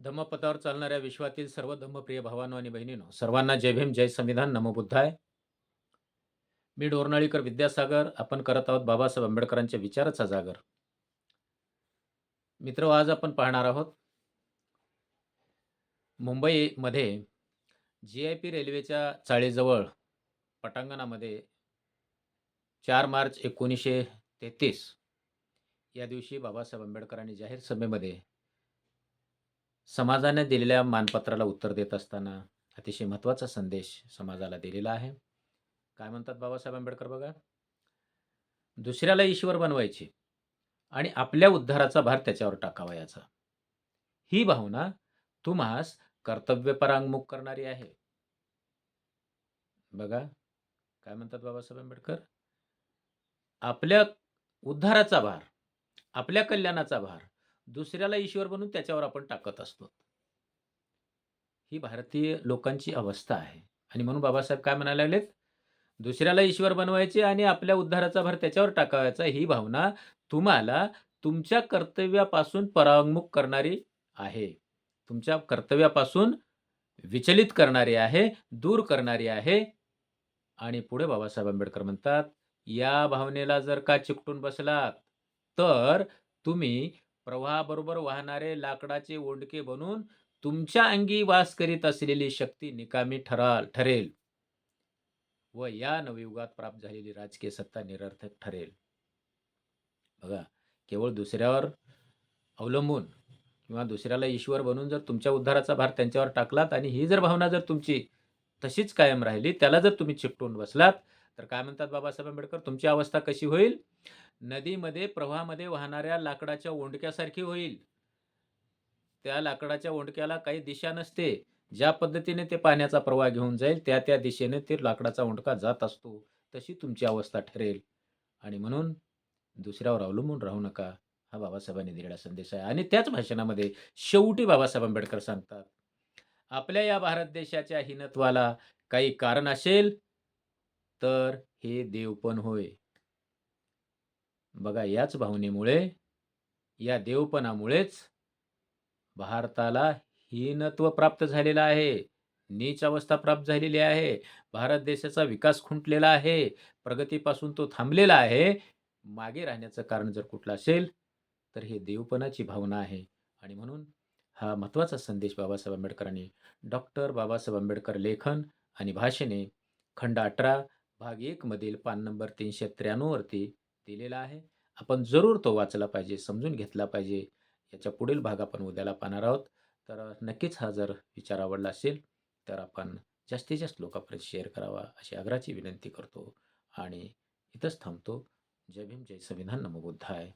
धम्मपथावर चालणाऱ्या विश्वातील सर्व धम्मप्रिय भावानो आणि बहिणींनो सर्वांना जय भीम जय संविधान. नमो आहे मी डोरनाळीकर विद्यासागर. आपण करत आहोत बाबासाहेब आंबेडकरांच्या विचाराचा जागर मित्र आज आपण पाहणार आहोत मुंबईमध्ये जी आय पी रेल्वेच्या चाळीजवळ पटांगणामध्ये चार मार्च एकोणीसशे तेहतीस या दिवशी बाबासाहेब आंबेडकरांनी जाहीर सभेमध्ये समाजाने दिलेल्या मानपत्राला उत्तर देत असताना अतिशय महत्त्वाचा संदेश समाजाला दिलेला आहे. काय म्हणतात बाबासाहेब आंबेडकर बघा? दुसऱ्याला ईश्वर बनवायचे आणि आपल्या उद्धाराचा भार त्याच्यावर टाकावा याचा. ही भावना तुम्हास कर्तव्यपरांगमुख करणारी आहे. बघा काय म्हणतात बाबासाहेब आंबेडकर? आपल्या उद्धाराचा भार आपल्या कल्याणाचा भार दुसऱ्याला ईश्वर बनून त्याच्यावर आपण टाकत असतो. ही भारतीय लोकांची अवस्था आहे. आणि म्हणून बाबासाहेब काय म्हणायला लागलेत? दुसऱ्याला ईश्वर बनवायचे आणि आपल्या उद्धाराचा भर त्याच्यावर टाकावायचा ही भावना तुम्हाला तुमच्या कर्तव्यापासून परांगमुख करणारी आहे. तुमच्या कर्तव्यापासून विचलित करणारी आहे दूर करणारी आहे. आणि पुढे बाबासाहेब आंबेडकर म्हणतात या भावनेला जर का चिकटून बसलात तर तुम्ही प्रवाहाबरोबर वाहणारे लाकडाचे ओंडके बनून तुमच्या अंगी वास करीत असलेली शक्ती निकामी ठराल ठरेल. व या नवयुगात प्राप्त झालेली राजकीय सत्ता निरर्थक ठरेल. बघा केवळ दुसऱ्यावर अवलंबून किंवा दुसऱ्याला ईश्वर बनून जर तुमच्या उद्धाराचा भार त्यांच्यावर टाकलात आणि ही जर भावना जर तुमची तशीच कायम राहिली त्याला जर तुम्ही चिपटून बसलात तर काय म्हणतात बाबासाहेब आंबेडकर? तुमची अवस्था कशी होईल? नदीमध्ये प्रवाहामध्ये वाहणाऱ्या लाकडाच्या ओंडक्यासारखी होईल. त्या लाकडाच्या ओंडक्याला काही दिशा नसते. ज्या पद्धतीने ते पाण्याचा प्रवाह घेऊन जाईल त्या त्या दिशेने ते लाकडाचा ओंडका जात असतो. तशी तुमची अवस्था ठरेल. आणि म्हणून दुसऱ्यावर अवलंबून राहू नका हा बाबासाहेबांनी दिलेला संदेश आहे. आणि त्याच भाषणामध्ये शेवटी बाबासाहेब आंबेडकर सांगतात आपल्या या भारत देशाच्या हिनत्वाला काही कारण असेल तर हे देव पण होय. बघा याच भावनेमुळे या देवपणामुळेच भारताला हीनत्व प्राप्त झालेलं आहे. नीच अवस्था प्राप्त झालेली आहे. भारत देशाचा विकास खुंटलेला आहे. प्रगतीपासून तो थांबलेला आहे. मागे राहण्याचं कारण जर कुठलं असेल तर हे देवपणाची भावना आहे. आणि म्हणून हा महत्त्वाचा संदेश बाबासाहेब आंबेडकरांनी डॉक्टर बाबासाहेब आंबेडकर लेखन आणि भाषणे खंड अठरा भाग एकमधील पान नंबर तीनशे त्र्याण्णववरती दिलेला आहे. आपण जरूर तो वाचला पाहिजे समजून घेतला पाहिजे. याच्या पुढील भाग आपण उद्याला पाहणार आहोत. तर नक्कीच हा जर विचार आवडला असेल तर आपण जास्तीत जास्त लोकांपर्यंत शेअर करावा अशी आग्रहाची विनंती करतो. आणि इथंच थांबतो. जय भीम जय संविधान. नमो आहे